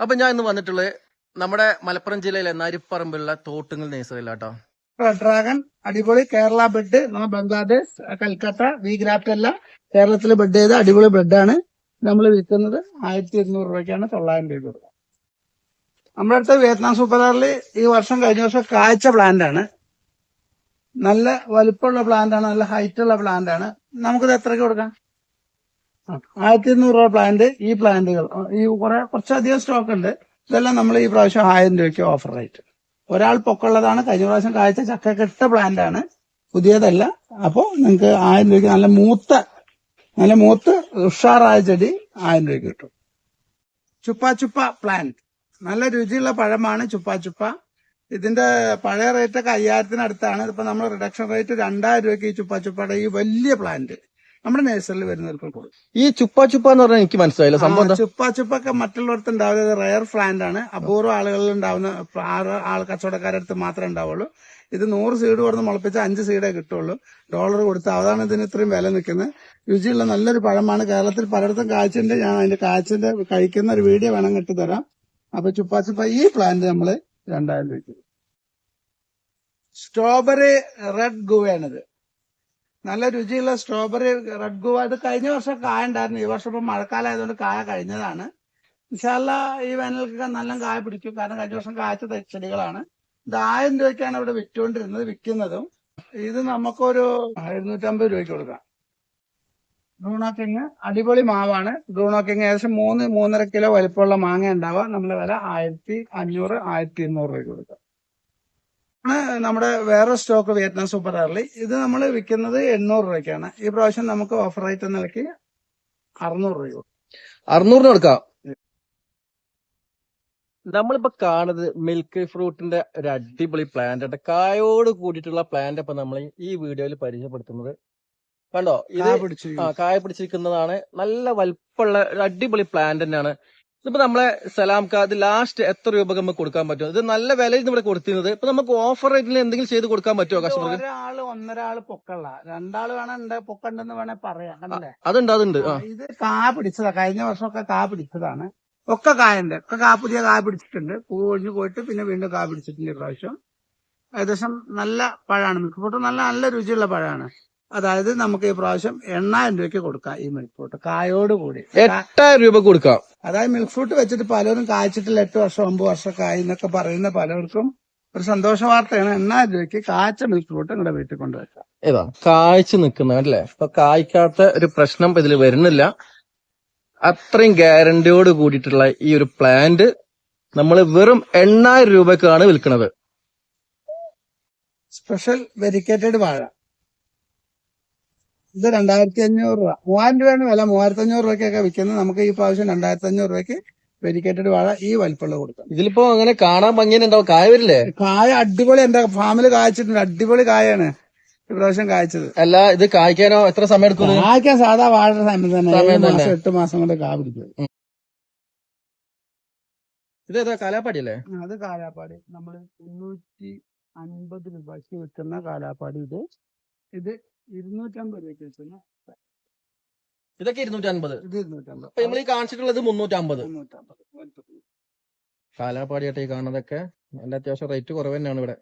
അപ്പൊ ഞാൻ ഇന്ന് വന്നിട്ടുള്ളത് നമ്മുടെ മലപ്പുറം ജില്ലയിലെ നരിപ്പറമ്പിലുള്ള തോട്ടുങ്ങൽ നേഴ്സറിയിലാട്ടോ. ഡ്രാഗൺ അടിപൊളി കേരള ബെഡ് നമ്മൾ ബംഗ്ലാദേശ് കൽക്കട്ട വി ഗ്രാഫ്റ്റ് അല്ല കേരളത്തിൽ ബെഡ് ചെയ്ത അടിപൊളി ബെഡാണ് നമ്മൾ വിൽക്കുന്നത് ആയിരത്തി ഇരുന്നൂറ് രൂപയ്ക്കാണ് തൊള്ളായിരം രൂപ നമ്മുടെ അടുത്ത് വിയറ്റ്നാം സൂപ്പറാറിൽ ഈ വർഷം കഴിഞ്ഞ വർഷം കാഴ്ച പ്ലാന്റ് ആണ്. നല്ല വലുപ്പമുള്ള പ്ലാന്റ് ആണ് നല്ല ഹൈറ്റ് ഉള്ള പ്ലാന്റ് ആണ്. നമുക്കിത് എത്രയ്ക്ക് കൊടുക്കാം? ആയിരത്തി ഇരുന്നൂറ് രൂപ പ്ലാന്റ് ഈ പ്ലാന്റുകൾ ഈ കുറെ കുറച്ചധികം സ്റ്റോക്ക് ഉണ്ട്. ഇതെല്ലാം നമ്മൾ ഈ പ്രാവശ്യം ആയിരം രൂപയ്ക്ക് ഓഫർ റേറ്റ് ഒരാൾ പൊക്കുള്ളതാണ് കഴിഞ്ഞ പ്രാവശ്യം കാഴ്ച ചക്കക്കെട്ട പ്ലാന്റ് ആണ്. പുതിയതല്ല. അപ്പോ നിങ്ങൾക്ക് ആയിരം രൂപയ്ക്ക് നല്ല മൂത്ത നല്ല മൂത്ത് ഉഷാറായ ചെടി ആയിരം രൂപയ്ക്ക് കിട്ടും. ചുപ്പ ചുപ്പ പ്ലാന്റ് നല്ല രുചിയുള്ള പഴമാണ് ചുപ്പ ചുപ്പ. ഇതിന്റെ പഴയ റേറ്റ് ഒക്കെ അയ്യായിരത്തിന് അടുത്താണ്. ഇപ്പൊ നമ്മൾ റിഡക്ഷൻ റേറ്റ് രണ്ടായിരം രൂപയ്ക്ക് ഈ ചുപ്പാ ചുപ്പയുടെ ഈ വലിയ പ്ലാന്റ് നമ്മുടെ നേഴ്സറിൽ വരുന്നവർക്ക് കൊടുക്കും. ഈ ചുപ്പ ചുപ്പ എന്ന് പറഞ്ഞാൽ എനിക്ക് മനസ്സിലായില്ല. സംഭവം എന്താ? ചുപ്പ ചുപ്പൊക്കെ മറ്റുള്ളവർക്ക് ഉണ്ടാവുന്നത് റയർ പ്ലാന്റ് ആണ്. അപൂർവ ആളുകളിൽ ഉണ്ടാവുന്ന ആറ് ആൾ കച്ചവടക്കാരുടെ അടുത്ത് മാത്രമേ ഉണ്ടാവുള്ളൂ. ഇത് നൂറ് സീഡ് കൊടുത്ത് മുളപ്പിച്ച അഞ്ച് സീഡേ കിട്ടുള്ളൂ. ഡോളർ കൊടുത്ത് അതാണ് ഇതിന് ഇത്രയും വില നിൽക്കുന്നത്. രുചിയുള്ള നല്ലൊരു പഴമാണ്. കേരളത്തിൽ പലയിടത്തും കാഴ്ചയുണ്ട് ഞാൻ അതിന്റെ കാഴ്ചന്റെ കഴിക്കുന്ന ഒരു വീഡിയോ വേണം കിട്ടി തരാം. അപ്പൊ ചുപ്പ ചുപ്പ ഈ പ്ലാന്റ് നമ്മൾ രണ്ടായിരം രൂപ സ്ട്രോബെറി റെഡ് ഗുവയാണിത് നല്ല രുചിയുള്ള സ്ട്രോബെറി റെഡ് ഗുവ. ഇത് കഴിഞ്ഞ വർഷം കായ ഉണ്ടായിരുന്നു ഈ വർഷം ഇപ്പം മഴക്കാലം ആയതുകൊണ്ട് കായ കഴിഞ്ഞതാണ്. ഇൻഷാല്ല ഈ വേനൽക്കൊക്കെ നല്ല കായ പിടിക്കും. കാരണം കഴിഞ്ഞ വർഷം കായച്ച ചെടികളാണ്. ഇത് ആയിരം രൂപയ്ക്കാണ് ഇവിടെ വിറ്റുകൊണ്ടിരുന്നത് വിൽക്കുന്നതും. ഇത് നമുക്കൊരു എഴുന്നൂറ്റമ്പത് രൂപയ്ക്ക് കൊടുക്കാം. ബ്രൂണോ കിങ് അടിപൊളി മാവാണ്. ബ്രൂണോ കിങ് ഏകദേശം മൂന്ന് മൂന്നര കിലോ വലിപ്പമുള്ള മാങ്ങ ഉണ്ടാവുക. നമ്മുടെ വില ആയിരത്തി അഞ്ഞൂറ് ആയിരത്തി ഇരുന്നൂറ് രൂപയ്ക്ക് കൊടുക്കാം. നമ്മുടെ വേറെ സ്റ്റോക്ക് വിയറ്റ്നാം സൂപ്പർ അർലി ഇത് നമ്മൾ വിൽക്കുന്നത് എണ്ണൂറ് രൂപയ്ക്കാണ്. ഈ പ്രാവശ്യം നമുക്ക് ഓഫർ റേറ്റ് എന്ന നിലയ്ക്ക് അറുന്നൂറ് രൂപ. അറുന്നൂറിന് കൊടുക്കാം. നമ്മളിപ്പോ കാണുന്നത് മിൽക്ക് ഫ്രൂട്ടിന്റെ ഒരു അടിപൊളി പ്ലാന്റ് കായോട് കൂടിയിട്ടുള്ള പ്ലാന്റ് ഇപ്പൊ നമ്മൾ ഈ വീഡിയോയിൽ പരിചയപ്പെടുത്തുന്നത്. കണ്ടോ? ഇത് കാ പിടിച്ച് ആ കായ പിടിച്ചിരിക്കുന്നതാണ് നല്ല വലുപ്പമുള്ള ഒരു അടിപൊളി പ്ലാന്റ് തന്നെയാണ്. ഇതിപ്പോ നമ്മളെ സലാം കാർഡ് ലാസ്റ്റ് എത്ര രൂപ നമുക്ക് കൊടുക്കാൻ പറ്റും? ഇത് നല്ല വിലയിൽ ഇവിടെ കൊടുത്തിരുന്നത്. ഇപ്പൊ നമുക്ക് ഓഫർ റേറ്റിൽ എന്തെങ്കിലും ചെയ്ത് കൊടുക്കാൻ പറ്റുമോ കസ്റ്റമർ കസ്റ്റമർക്ക് ഒരാൾ ഒന്നൊരാൾ പൊക്കള്ള. രണ്ടാൾ വേണേ പൊക്കണ്ടെന്ന് വേണേ പറയാം. കണ്ടല്ലേ? അതുണ്ട് അതുണ്ട്. ആ. ഇത് കാ പിടിച്ചതാ. കഴിഞ്ഞ വർഷമൊക്കെ കാ പിടിച്ചതാണ്. ഒക്കെ കായുണ്ട്. ഒക്കെ കാ പുതിയ കാ പിടിച്ചിട്ടുണ്ട്. പൂ ഒഴിഞ്ഞു പോയിട്ട് പിന്നെ വീണ്ടും കാ പിടിച്ചിട്ടുണ്ട് ഇപ്രാവശ്യം പ്രാവശ്യം. ഏകദേശം നല്ല പഴമാണ് മിക്കപ്പോട്ടും നല്ല നല്ല രുചിയുള്ള പഴമാണ് അതായത് നമുക്ക് ഈ പ്രാവശ്യം എണ്ണായിരം രൂപയ്ക്ക് കൊടുക്കാം ഈ മിൽക്ക് ഫ്രൂട്ട് കായോട് കൂടി. എട്ടായിരം രൂപ കൊടുക്കാം. അതായത് മിൽക്ക് ഫ്രൂട്ട് വെച്ചിട്ട് പലരും കായ്ച്ചിട്ടില്ല എട്ട് വർഷം ഒമ്പത് വർഷമൊക്കെ ആയി എന്നൊക്കെ പറയുന്ന പലർക്കും ഒരു സന്തോഷ വാർത്തയാണ്. എണ്ണായിരം രൂപയ്ക്ക് കാച്ച മിൽക്ക് ഫ്രൂട്ട് നിങ്ങളുടെ വീട്ടിൽ കൊണ്ടുവയ്ക്കാം. ഏതാ? കായ്ച്ചു നിൽക്കുന്ന അല്ലേ ഇപ്പൊ കായ്ക്കാത്ത ഒരു പ്രശ്നം ഇതിൽ വരുന്നില്ല. അത്രയും ഗ്യാരണ്ടിയോട് കൂടിയിട്ടുള്ള ഈ ഒരു പ്ലാന്റ് നമ്മൾ വെറും എണ്ണായിരം രൂപക്കാണ് വിൽക്കുന്നത് സ്പെഷ്യൽ വെരിക്കേറ്റഡ് വാഴ. ഇത് രണ്ടായിരത്തി അഞ്ഞൂറ് രൂപ. മൂവായിരം രൂപയാണ് വില. മൂവായിരത്തി അഞ്ഞൂറ് രൂപയ്ക്കൊക്കെ വിൽക്കുന്നത് നമുക്ക് ഈ പ്രാവശ്യം രണ്ടായിരത്തി അഞ്ഞൂറ് രൂപയ്ക്ക് വെരിക്കേറ്റഡ് വാഴ ഈ വലിപ്പമുള്ള കൊടുക്കാം. ഇതിലിപ്പോ അങ്ങനെ കാണാൻ ഭംഗിയുണ്ടാവും കായ വരില്ലേ? കായ അടിപൊളി. എന്റെ ഫാമിൽ കായച്ചിട്ടുണ്ട്. അടിപൊളി കായാണ് ഈ പ്രാവശ്യം കായ്ച്ചത്. അല്ല ഇത് കായ്ക്കാനോ എത്ര സമയം എടുക്കും? കായ്ക്കാൻ സാധാ വാഴ സമയം തന്നെ. ഏഴ് മാസം. എട്ട് മാസം കൊണ്ട് കാ പിടിക്കും. ഇത് ഏതാ കാലാപ്പാടി അല്ലേ? അത് കാലാപ്പാടി. നമ്മൾ മുന്നൂറ്റി അൻപത് രൂപയ്ക്ക് വിൽക്കുന്ന കാലാപ്പാടി ഇത്. ഇത് ഇരുന്നൂറ്റമ്പത് ഇതൊക്കെ ഇത് ഇരുന്നൂറ്റമ്പത്. അപ്പൊ നമ്മൾ ഈ കാണിച്ചിട്ടുള്ളത് മുന്നൂറ്റമ്പത്. കാലാപ്പാടിയായിട്ട് ഈ കാണുന്നതൊക്കെ നല്ല അത്യാവശ്യം റേറ്റ് കുറവ് തന്നെയാണ് ഇവിടെ.